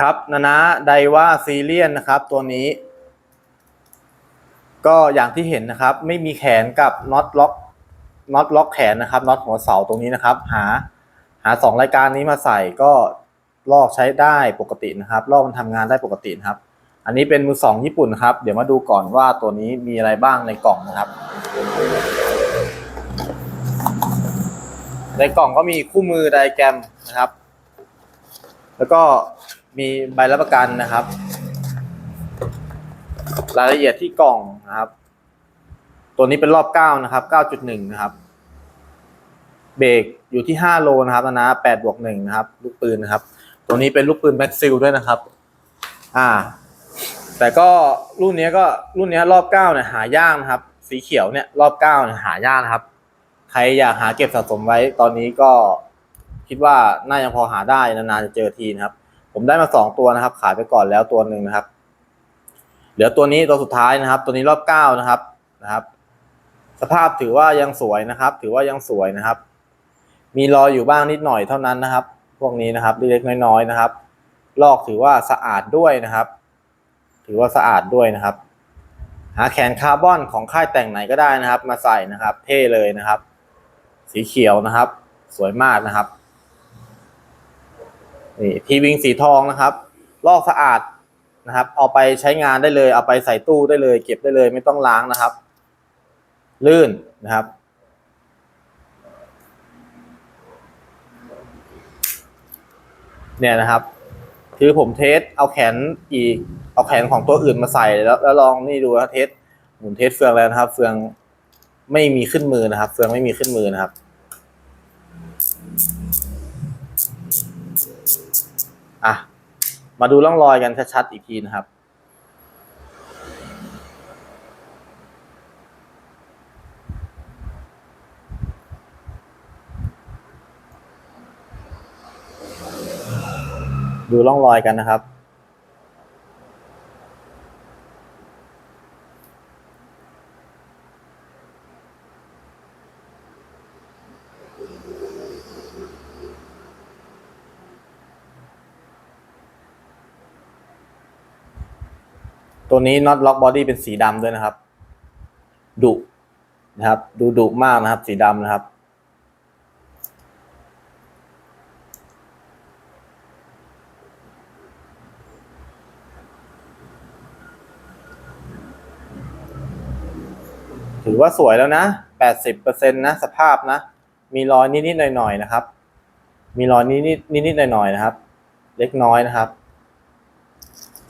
ครับนานะไดว่าซีเรียนนะครับ ตัวนี้ ก็อย่างที่เห็นนะครับ ไม่มีแขนกับน็อตล็อกน็อตล็อกแขนนะครับน็อตหัวเสาตรงนี้นะครับ หา หาสองรายการนี้มาใส่ก็ลอกใช้ได้ปกตินะครับลอกมันทำงานได้ปกตินะครับ อันนี้เป็นมือสองญี่ปุ่นครับ เดี๋ยวมาดูก่อนว่าตัวนี้มีอะไรบ้างในกล่องนะครับ ในกล่องก็มีคู่มือไดแกรมนะครับ แล้วก็ มีใบรับประกันนะครับ รายละเอียดที่กล่องนะครับ ตัวนี้เป็นรอบเก้านะครับเก้าจุดหนึ่งนะครับเบรกอยู่ที่ห้าโลนะครับนะแปดบวกหนึ่งนะครับ ลูกปืนนะครับ ตัวนี้เป็นลูกปืนแม็กซิลด้วยนะครับ อ่า แต่ก็รุ่นนี้ก็รุ่นนี้รอบเก้าเนี่ยหายากนะครับ สีเขียวเนี่ยรอบเก้าเนี่ยหายากนะครับ ใครอยากหาเก็บสะสมไว้ตอนนี้ก็คิดว่าน่าจะพอหาได้นานๆจะเจอทีนะครับ ผมได้มาสองตัวนะครับ ขายไปก่อนแล้วตัวหนึ่งนะครับ เหลือตัวนี้ตัวสุดท้ายนะครับ ตัวนี้รอบเก้านะครับนะครับ สภาพถือว่ายังสวยนะครับ ถือว่ายังสวยนะครับ มีรอยอยู่บ้างนิดหน่อยเท่านั้นนะครับ พวกนี้นะครับเล็กๆน้อยๆนะครับ ลอกถือว่าสะอาดด้วยนะครับ ถือว่าสะอาดด้วยนะครับ หาแขนคาร์บอนของค่ายแต่งไหนก็ได้นะครับ มาใส่นะครับ เท่เลยนะครับ สีเขียวนะครับ สวยมากนะครับ นี่ทีวิงสีทองนะครับลอกสะอาดนะครับ เอาไปใช้งานได้เลย เอาไปใส่ตู้ได้เลย เก็บได้เลยไม่ต้องล้างนะครับ ลื่นนะครับ เนี่ยนะครับ คือผมเทสเอาแขนอีก เอาแขนของตัวอื่นมาใส่แล้วแล้วลองนี่ดูนะเทสหมุนเทสเฟืองแล้วนะครับ เฟืองไม่มีขึ้นมือนะครับ เฟืองไม่มีขึ้นมือนะครับ อะ มาดูร่องรอยกันชัดๆอีกทีนะครับ ดูร่องรอยกันนะครับ ตัวนี้น็อตล็อกบอดี้เป็นสีดำด้วยนะครับ ดุนะครับ ดูดุมากนะครับ สีดำนะครับ ถือว่าสวยแล้วนะแปดสิบเปอร์เซ็นต์นะสภาพนะ มีรอยนิดๆหน่อยๆนะครับ มีรอยนิดๆนิดๆหน่อยๆนะครับ เล็กน้อยนะครับ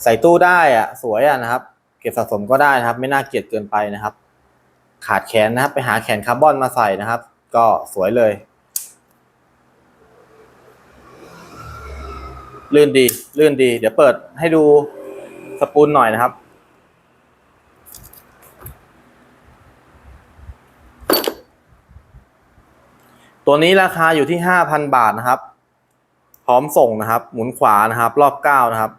ใส่ตู้ได้อะ สวยอะนะครับ เก็บสะสมก็ได้นะครับ ไม่น่าเกลียดเกินไปนะครับ ขาดแขนนะครับ ไปหาแขนคาร์บอนมาใส่นะครับ ก็สวยเลย ลื่นดี ลื่นดี เดี๋ยวเปิดให้ดูสปูลหน่อยนะครับตัวนี้ราคาอยู่ที่ห้าพันบาทนะครับ พร้อมส่งนะครับ หมุนขวานะครับ รอบเก้านะครับ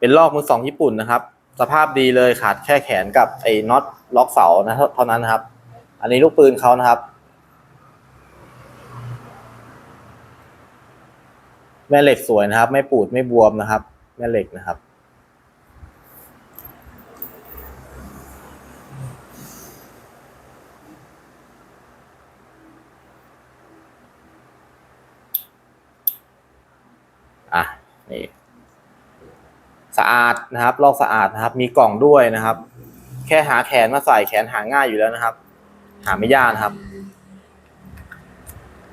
เป็นลอกมือสองญี่ปุ่นนะครับ สภาพดีเลยขาดแค่แขนกับไอ้น็อตล็อกเสานะเท่านั้นนะครับ อันนี้ลูกปืนเขานะครับ แม่เหล็กสวยนะครับ ไม่ปูดไม่บวมนะครับ แม่เหล็กนะครับอะนี่ สะอาดนะครับ ลอกสะอาดนะครับ มีกล่องด้วยนะครับ แค่หาแขนมาใส่แขนหาง่ายอยู่แล้วนะครับ หาไม่ยากนะครับ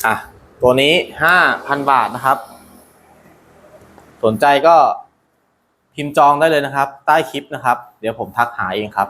อะตัวนี้ห้าพันบาทนะครับ สนใจก็พิมพ์จองได้เลยนะครับ ใต้คลิปนะครับ เดี๋ยวผมทักหาเองครับ